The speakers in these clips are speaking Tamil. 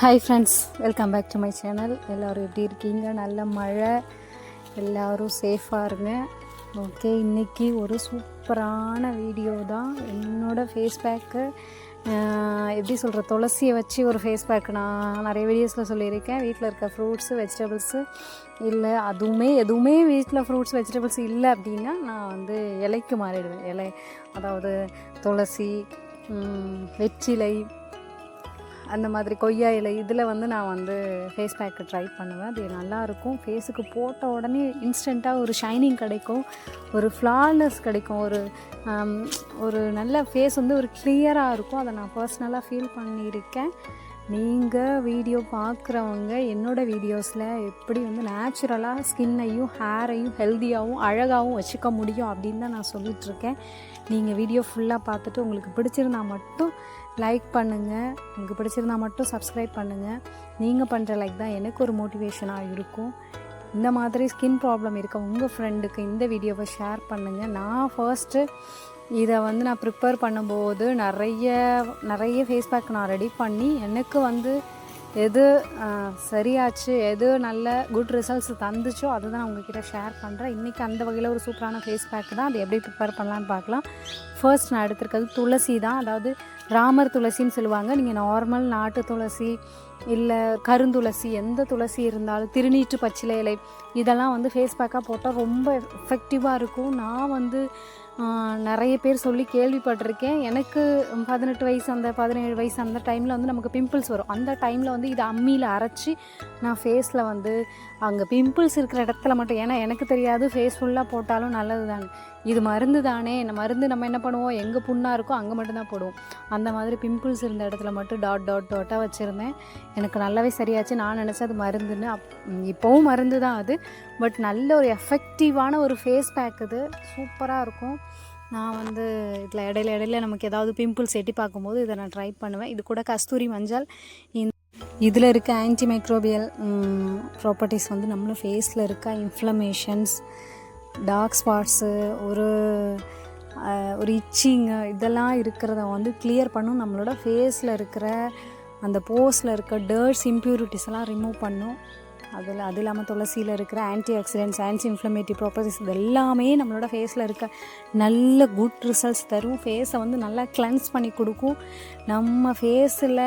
Hi friends welcome back to my channel எல்லோரும் எப்படி இருக்கீங்க? நல்ல மழை. எல்லோரும் சேஃபாக இருங்க. ஓகே இன்றைக்கி ஒரு சூப்பரான வீடியோ தான். என்னோடய ஃபேஸ் பேக்கு எப்படி சொல்கிற துளசியை வச்சு ஒரு ஃபேஸ் பேக் நான் நிறைய வீடியோஸில் சொல்லியிருக்கேன். வீட்டில் இருக்க ஃப்ரூட்ஸு வெஜிடபிள்ஸு இல்லை அதுவுமே எதுவுமே வீட்டில் ஃப்ரூட்ஸ் வெஜிடபிள்ஸ் இல்லை அப்படின்னா நான் வந்து இலைக்கு மாறிடுவேன். இலை அதாவது துளசி வெற்றிலை அந்த மாதிரி கொய்யா இலை இதில் வந்து நான் வந்து ஃபேஸ் பேக்கு ட்ரை பண்ணுவேன். அது நல்லாயிருக்கும். ஃபேஸுக்கு போட்ட உடனே இன்ஸ்டண்ட்டாக ஒரு ஷைனிங் கிடைக்கும். ஒரு ஃப்ளாலெஸ் கிடைக்கும். ஒரு ஒரு நல்ல ஃபேஸ் வந்து ஒரு கிளியராக இருக்கும். அதை நான் பர்சனலாக ஃபீல் பண்ணியிருக்கேன். நீங்கள் வீடியோ பார்க்குறவங்க என்னோடய வீடியோஸில் எப்படி வந்து நேச்சுரலாக ஸ்கின்னையும் ஹேரையும் ஹெல்த்தியாகவும் அழகாகவும் வச்சுக்க முடியும் அப்படின்னு தான் நான் சொல்லிகிட்ருக்கேன் நீங்கள் வீடியோ ஃபுல்லாக பார்த்துட்டு உங்களுக்கு பிடிச்சிருந்தா மட்டும் லைக் பண்ணுங்கள் உங்களுக்கு பிடிச்சிருந்தா மட்டும் சப்ஸ்கிரைப் பண்ணுங்கள் நீங்கள் பண்ணுற லைக் தான் எனக்கு ஒரு மோட்டிவேஷனாக இருக்கும். இந்த மாதிரி ஸ்கின் ப்ராப்ளம் இருக்க உங்கள் ஃப்ரெண்டுக்கு இந்த வீடியோவை ஷேர் பண்ணுங்கள் நான் ஃபர்ஸ்ட்டு இதை வந்து நான் ப்ரிப்பேர் பண்ணும்போது நிறைய நிறைய ஃபேஸ் பேக் நான் ரெடி பண்ணி எனக்கு வந்து எது சரியாச்சு எது நல்ல குட் ரிசல்ட்ஸ் தந்துச்சோ அதை தான் நான் உங்ககிட்ட ஷேர் பண்ணுறேன் இன்றைக்கி அந்த வகையில் ஒரு சூப்பரான ஃபேஸ் பேக் தான். அது எப்படி ப்ரிப்பேர் பண்ணலான்னு பார்க்கலாம். ஃபர்ஸ்ட் நான் எடுத்திருக்கிறது துளசி தான். அதாவது ராமர் துளசின்னு சொல்லுவாங்க. நீங்கள் நார்மல் நாட்டு துளசி இல்லை கருந்துளசி எந்த துளசி இருந்தாலும் திருநீற்று பச்சிலை இலை இதெல்லாம் வந்து ஃபேஸ் பேக்காக போட்டால் ரொம்ப எஃபெக்டிவாக இருக்கும். நான் வந்து நிறைய பேர் சொல்லி கேள்விப்பட்டிருக்கேன். எனக்கு பதினெட்டு வயசு அந்த பதினேழு வயசு அந்த டைமில் வந்து நமக்கு பிம்பிள்ஸ் வரும். அந்த டைமில் வந்து இதை அம்மியில் அரைச்சி நான் ஃபேஸில் வந்து அங்கே பிம்பிள்ஸ் இருக்கிற இடத்துல மட்டும் ஏன்னா எனக்கு தெரியாது ஃபேஸ் ஃபுல்லாக போட்டாலும் நல்லது தானே இது மருந்து தானே. இந்த மருந்து நம்ம என்ன பண்ணுவோம்? எங்கே புண்ணாக இருக்கோ அங்கே மட்டும்தான் போடுவோம். அந்த மாதிரி பிம்பிள்ஸ் இருந்த இடத்துல மட்டும் டாட் டாட் டாட்டாக வச்சுருந்தேன். எனக்கு நல்லாவே சரியாச்சு. நான் நினச்சேன் அது மருந்துன்னு. அப் இப்போவும் மருந்து தான் அது. பட் நல்ல ஒரு எஃபெக்டிவான ஒரு ஃபேஸ் பேக் இது. சூப்பராக இருக்கும். நான் வந்து இதில் இடையில இடையில நமக்கு ஏதாவது பிம்பிள்ஸ் எட்டி பார்க்கும்போது இதை நான் ட்ரை பண்ணுவேன். இது கூட கஸ்தூரி மஞ்சள். இந்த இதில் இருக்க ஆன்டி மைக்ரோபியல் ப்ராப்பர்ட்டிஸ் வந்து நம்மளும் ஃபேஸில் இருக்க இன்ஃப்ளமேஷன்ஸ் டார்க் ஸ்பாட்ஸு ஒரு ஒரு இச்சிங்கு இதெல்லாம் இருக்கிறத வந்து கிளியர் பண்ணும். நம்மளோட ஃபேஸில் இருக்கிற அந்த போஸில் இருக்க டர்ட்ஸ் இம்ப்யூரிட்டிஸ் எல்லாம் ரிமூவ் பண்ணும். அதில் அது இல்லாமல் துளசியில் இருக்கிற antioxidants anti inflammatory properties இது எல்லாமே நம்மளோட ஃபேஸில் இருக்க நல்ல குட் ரிசல்ட்ஸ் தரும். ஃபேஸை வந்து நல்லா கிளென்ஸ் பண்ணி கொடுக்கும். நம்ம ஃபேஸில்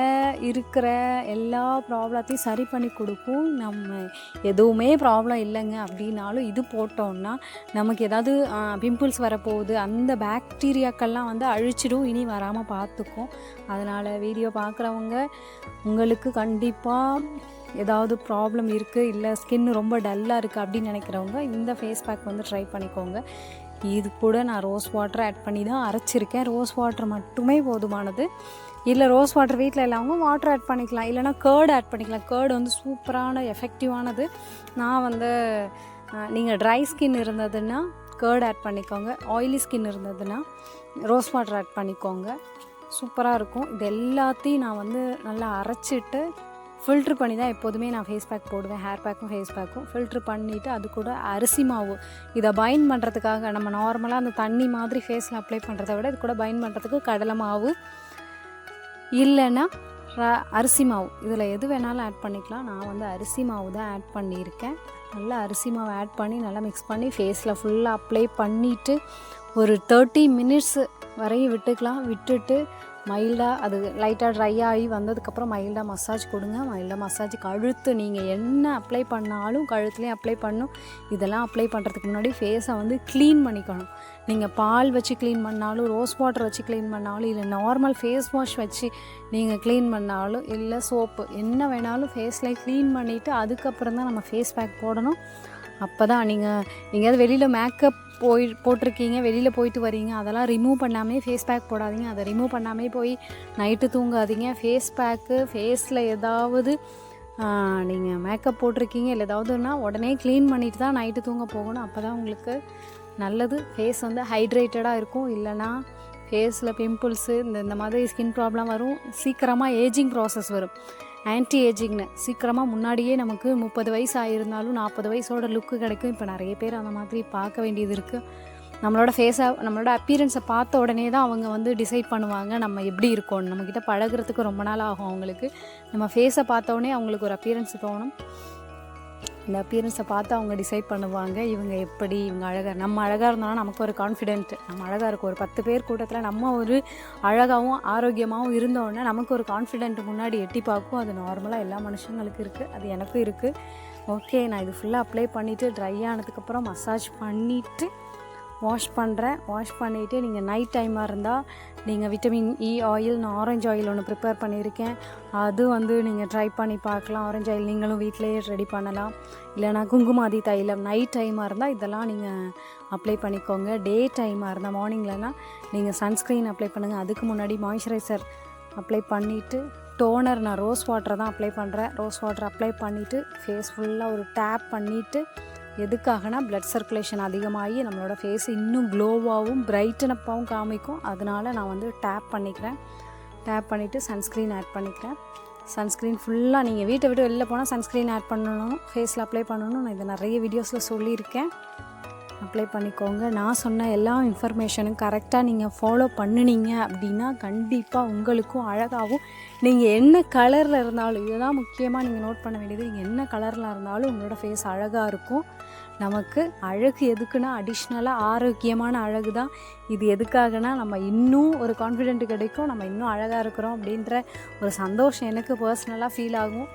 இருக்கிற எல்லா ப்ராப்ளத்தையும் சரி பண்ணி கொடுக்கும். நம்ம எதுவுமே ப்ராப்ளம் இல்லைங்க அப்படின்னாலும் இது போட்டோம்னா நமக்கு ஏதாவது பிம்பிள்ஸ் வரப்போகுது. அந்த பாக்டீரியாக்கள்லாம் வந்து அழிச்சிடும். இனி வராமல் பார்த்துக்கும். அதனால் வீடியோ பார்க்குறவங்க உங்களுக்கு கண்டிப்பாக ஏதாவது ப்ராப்ளம் இருக்குது இல்லை ஸ்கின் ரொம்ப டல்லாக இருக்குது அப்படின்னு நினைக்கிறவங்க இந்த ஃபேஸ் பேக் வந்து ட்ரை பண்ணிக்கோங்க. இது கூட நான் ரோஸ் வாட்டர் ஆட் பண்ணி தான் அரைச்சிருக்கேன். ரோஸ் வாட்டர் மட்டுமே போதுமானது. இல்லை ரோஸ் வாட்டர் வீட்டில் இல்லாமல் வாட்டர் ஆட் பண்ணிக்கலாம். இல்லைனா கேர்டு ஆட் பண்ணிக்கலாம். கேர்டு வந்து சூப்பரான எஃபெக்டிவானது நான் வந்து நீங்கள் ட்ரை ஸ்கின் இருந்ததுன்னா கேர்டு ஆட் பண்ணிக்கோங்க. ஆயிலி ஸ்கின் இருந்ததுன்னா ரோஸ் வாட்டர் ஆட் பண்ணிக்கோங்க. சூப்பராக இருக்கும். இது எல்லாத்தையும் நான் வந்து நல்லா அரைச்சிட்டு ஃபில்ட்ரு பண்ணி தான் எப்போதுமே நான் ஃபேஸ் பேக் போடுவேன் ஹேர் பேக்கும் ஃபேஸ் பேக்கும் ஃபில்ட்ரு பண்ணிவிட்டு அது கூட அரிசி மாவு. இதை பைன் பண்ணுறதுக்காக நம்ம நார்மலாக அந்த தண்ணி மாதிரி ஃபேஸில் அப்ளை பண்ணுறத விட இது கூட பைன் பண்ணுறதுக்கு கடலை மாவு இல்லைன்னா ர- அரிசி மாவு. இதில் எது வேணாலும் ஆட் பண்ணிக்கலாம். நான் வந்து அரிசி மாவு தான் ஆட் பண்ணியிருக்கேன். நல்லா அரிசி மாவு ஆட் பண்ணி நல்லா மிக்ஸ் பண்ணி ஃபேஸில் ஃபுல்லாக அப்ளை பண்ணிவிட்டு ஒரு தேர்ட்டி மினிட்ஸ் வரையும் விட்டுக்கலாம். விட்டுட்டு மைல்டாக அது லைட்டாக ட்ரை ஆகி வந்ததுக்கப்புறம் மைல்டாக மசாஜ் கொடுங்க. மைல்டாக மசாஜ் கழுத்து நீங்கள் என்ன அப்ளை பண்ணாலும் கழுத்துலேயும் அப்ளை பண்ணும். இதெல்லாம் அப்ளை பண்ணுறதுக்கு முன்னாடி ஃபேஸை வந்து க்ளீன் பண்ணிக்கணும். நீங்கள் பால் வச்சு க்ளீன் பண்ணாலும் ரோஸ் வாட்டர் வச்சு க்ளீன் பண்ணாலும் இல்லை நார்மல் ஃபேஸ் வாஷ் வச்சு நீங்கள் க்ளீன் பண்ணாலும் இல்லை சோப்பு என்ன வேணாலும் ஃபேஸில் க்ளீன் பண்ணிவிட்டு அதுக்கப்புறம் தான் நம்ம ஃபேஸ் பேக் போடணும். அப்போ தான் நீங்கள் எங்கேயாவது வெளியில் மேக்கப் போய் போட்டிருக்கீங்க வெளியில் போயிட்டு வரீங்க அதெல்லாம் ரிமூவ் பண்ணாமே ஃபேஸ் பேக் போடாதீங்க. அதை ரிமூவ் பண்ணாமே போய் நைட்டு தூங்காதீங்க. ஃபேஸ் பேக்கு ஃபேஸில் ஏதாவது நீங்கள் மேக்கப் போட்டிருக்கீங்க இல்லை ஏதாவதுன்னா உடனே க்ளீன் பண்ணிட்டு தான் நைட்டு தூங்க போகணும். அப்போ தான் உங்களுக்கு நல்லது. ஃபேஸ் வந்து ஹைட்ரேட்டடாக இருக்கும். இல்லைன்னா ஃபேஸில் பிம்பிள்ஸு இந்த இந்த மாதிரி ஸ்கின் ப்ராப்ளம் வரும். சீக்கிரமாக ஏஜிங் ப்ராசஸ் வரும். ஆன்டி ஏஜிங்னு சீக்கிரமாக முன்னாடியே நமக்கு முப்பது வயசு ஆகியிருந்தாலும் நாற்பது வயசோட லுக்கு கிடைக்கும். இப்போ நிறைய பேர் அந்த மாதிரி பார்க்க வேண்டியது இருக்குது நம்மளோட ஃபேஸை நம்மளோட அப்பியரன்ஸை பார்த்த உடனே தான் அவங்க வந்து டிசைட் பண்ணுவாங்க நம்ம எப்படி இருக்கோம். நம்மக்கிட்ட பழகுறதுக்கு ரொம்ப நாள் ஆகும் அவங்களுக்கு. நம்ம ஃபேஸை பார்த்த உடனே அவங்களுக்கு ஒரு அப்பியரன்ஸ் தோணும். இந்த அப்பியரன்ஸை பார்த்து அவங்க டிசைட் பண்ணுவாங்க. இவங்க எப்படி இவங்க அழகாக நம்ம அழகாக இருந்தாலும் நமக்கு ஒரு கான்ஃபிடென்ட் நம்ம அழகாக இருக்கும். ஒரு பத்து பேர் கூட்டத்தில் நம்ம ஒரு அழகாகவும் ஆரோக்கியமாகவும் இருந்தோடனே நமக்கு ஒரு கான்ஃபிடென்ட் முன்னாடி எட்டி பார்க்கும். அது நார்மலாக எல்லா மனுஷங்களுக்கு இருக்குது அது எனக்கும் இருக்குது ஓகே நான் இது ஃபுல்லாக அப்ளை பண்ணிவிட்டு ட்ரை ஆனதுக்கப்புறம் மசாஜ் பண்ணிவிட்டு வாஷ் பண்ணுறேன் வாஷ் பண்ணிவிட்டு நீங்கள் நைட் டைமாக இருந்தால் நீங்கள் விட்டமின் இ e ஆயில் நான் ஆரஞ்சு ஆயில் ஒன்று ப்ரிப்பேர் பண்ணியிருக்கேன். அது வந்து நீங்கள் ட்ரை பண்ணி பார்க்கலாம். ஆரஞ்சு ஆயில் நீங்களும் வீட்டிலேயே ரெடி பண்ணலாம். இல்லைனா குங்குமாதி தைலம் நைட் டைமாக இருந்தால் இதெல்லாம் நீங்கள் அப்ளை பண்ணிக்கோங்க. டே டைமாக இருந்தால் மார்னிங்லனா நீங்கள் சன்ஸ்க்ரீன் அப்ளை பண்ணுங்கள் அதுக்கு முன்னாடி மாய்ஸ்சரைசர் அப்ளை பண்ணிவிட்டு டோனர் நான் ரோஸ் வாட்டர் தான் அப்ளை பண்ணுறேன் ரோஸ் வாட்டர் அப்ளை பண்ணிவிட்டு ஃபேஸ் ஃபுல்லாக ஒரு டேப் பண்ணிவிட்டு எதுக்காகனா பிளட் சர்க்குலேஷன் அதிகமாகி நம்மளோட ஃபேஸ் இன்னும் க்ளோவாகவும் பிரைட்டனப்பாகவும் காமிக்கும். அதனால நான் வந்து டேப் பண்ணிக்கிறேன். டேப் பண்ணிவிட்டு சன்ஸ்க்ரீன் ஆட் பண்ணிக்கிறேன். சன்ஸ்க்ரீன் ஃபுல்லாக நீங்கள் வீட்டை விட்டு வெளில போனால் சன்ஸ்க்ரீன் ஆட் பண்ணணும் ஃபேஸில் அப்ளை பண்ணணும் நான் இதை நிறைய வீடியோஸில் சொல்லியிருக்கேன். அப்ளை பண்ணிக்கோங்க. நான் சொன்ன எல்லா இன்ஃபர்மேஷனும் கரெக்டாக நீங்கள் ஃபாலோ பண்ணினீங்க அப்படின்னா கண்டிப்பாக உங்களுக்கும் அழகாகவும் நீங்கள் என்ன கலரில் இருந்தாலும் இதுதான் முக்கியமாக நீங்கள் நோட் பண்ண வேண்டியது நீங்கள் என்ன கலரில் இருந்தாலும் உங்களோட ஃபேஸ் அழகாக இருக்கும். நமக்கு அழகு எதுக்குன்னா அடிஷ்னலாக ஆரோக்கியமான அழகு தான் இது எதுக்காகனா நம்ம இன்னும் ஒரு கான்ஃபிடென்ட் கிடைக்கும் நம்ம இன்னும் அழகாக இருக்கிறோம் அப்படின்ற ஒரு சந்தோஷம் எனக்கு பர்சனலாக ஃபீல் ஆகும்.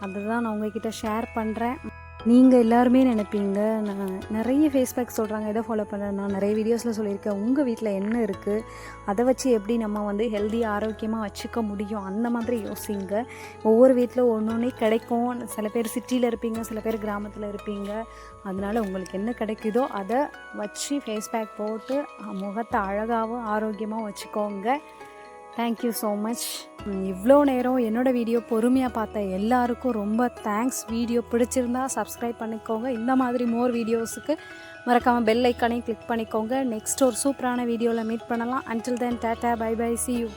அதுதான் நான் உங்ககிட்ட ஷேர் பண்ணுறேன் நீங்கள் எல்லாருமே நினைப்பீங்க. நான் நிறைய ஃபேஸ் பேக் சொல்கிறாங்க எதை ஃபாலோ பண்ணுறேன் நான் நிறைய வீடியோஸில் சொல்லியிருக்கேன். உங்கள் வீட்டில் என்ன இருக்குது அதை வச்சு எப்படி நம்ம வந்து ஹெல்த்தியாக ஆரோக்கியமாக வச்சுக்க முடியும்? அந்த மாதிரி யோசிங்க. ஒவ்வொரு வீட்டில் ஒன்று ஒன்றே கிடைக்கும். சில பேர் சிட்டியில் இருப்பீங்க. சில பேர் கிராமத்தில் இருப்பீங்க. அதனால் உங்களுக்கு என்ன கிடைக்குதோ அதை வச்சு ஃபேஸ் பேக் போட்டு முகத்தை அழகாகவும் ஆரோக்கியமாக வச்சுக்கோங்க. தேங்க்யூ ஸோ மச் இவ்வளோ நேரம் என்னோடய வீடியோ பொறுமையாக பார்த்த எல்லாருக்கும் ரொம்ப தேங்க்ஸ் வீடியோ பிடிச்சிருந்தா சப்ஸ்கிரைப் பண்ணிக்கோங்க. இந்த மாதிரி மோர் வீடியோஸுக்கு மறக்காமல் பெல் ஐக்கானையும் கிளிக் பண்ணிக்கோங்க. நெக்ஸ்ட் ஒரு சூப்பரான வீடியோவில் மீட் பண்ணலாம். Until then tata bye bye see you